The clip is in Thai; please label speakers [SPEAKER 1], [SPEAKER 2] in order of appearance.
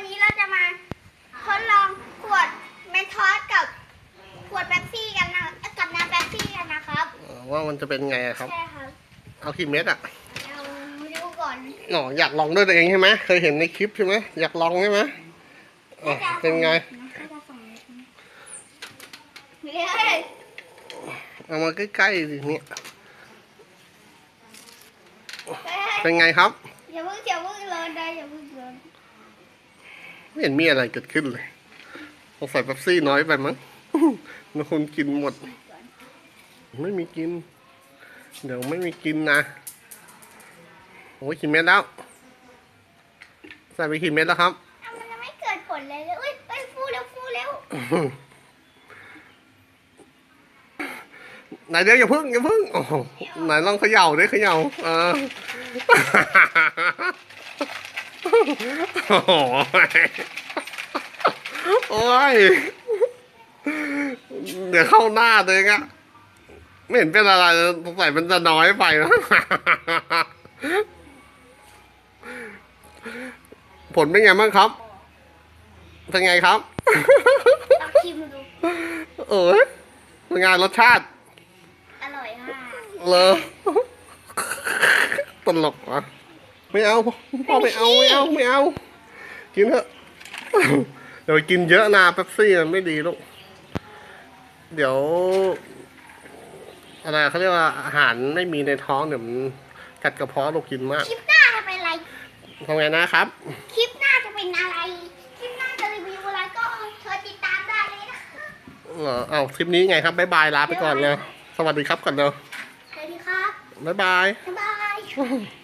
[SPEAKER 1] วันนี้เราจะมาทดลองขวดเมนทอสกับขวดแป๊บซี่กันนะเอ้ยกับน้ำแป๊บซี่กันนะครับ
[SPEAKER 2] เอ่อว่ามันจะเป็นไงอะครับ
[SPEAKER 1] ใช่ครับ
[SPEAKER 2] เอากี่เม็ดอะ
[SPEAKER 1] เราดูก่อน
[SPEAKER 2] อ๋ออยากลองด้วยตัวเองใช่ไหมเคยเห็นในคลิปใช่ไหมอยากลองใช่ไหมอ๋อเป็นไง
[SPEAKER 1] น่าจะสองเม็ดนะเฮ้ย
[SPEAKER 2] เอามาใกล้ๆสิเนี่ย
[SPEAKER 1] เฮ้ย
[SPEAKER 2] เป็นไงครับ
[SPEAKER 1] อย่าเพิ่งอย่าเพิ่งเลินได้อย่าเพิ่งเลิน
[SPEAKER 2] ไม่เห็นมีอะไรเกิดขึ้นเลยสงสัยเป๊ปซี่น้อยไปมั้งบางคนกินหมด ไม่มีกิน เดี๋ยวไม่มีกินนะโอ้ยกี่เม็ดแล้ว ใส่ไปกี่เม็ดแล้วครับ
[SPEAKER 1] อะมันยังไม่เกิดผลเลยเลยอุ้ยเอ้ยฟูเร็วฟูเร็ว
[SPEAKER 2] ไหนเดี๋ยวอย่าพึ่งอย่าพึ่งโอ้โหไหนลองเขย่าดิเขย่าเออ โอ้โหโอ้ยเดี๋ยวเข้าหน้าตัวเองอะไม่เห็นเป็นอะไรเลยสงสัยมันจะน้อยไปนะผลเป็นไงบ้างครับ เป็นไงครับ
[SPEAKER 1] ลองชิมดู
[SPEAKER 2] เออเป็นไงรสชาติ
[SPEAKER 1] อร่อยมาก
[SPEAKER 2] เลอตลกวะ ไม่เอาพ่อไม่เอาไม่เอาไม่เอา กินเถอะเดี๋ยวกินเยอะนะเป๊ปซี่มันไม่ดีลูกเดี๋ยวอะไรเขาเรียกว่าอาหารไม่มีในท้องเดี๋ยวมันกัดกระเพาะลูกกินมาก
[SPEAKER 1] คลิปหน้าจะเป็นอะไร
[SPEAKER 2] ทำไงนะครับ
[SPEAKER 1] คลิปหน้าจะเป็นอะไร คลิปหน้าจะรีวิวอะไรก็เชิญติดตามได้เลยนะคะ
[SPEAKER 2] เหรอเอาคลิปนี้ไงครับบ๊ายบายลาไปก่อนเลยสวัสดีครับก่อนเร็ว
[SPEAKER 1] สวัสดีครับ
[SPEAKER 2] บ๊ายบาย
[SPEAKER 1] บ๊ายบาย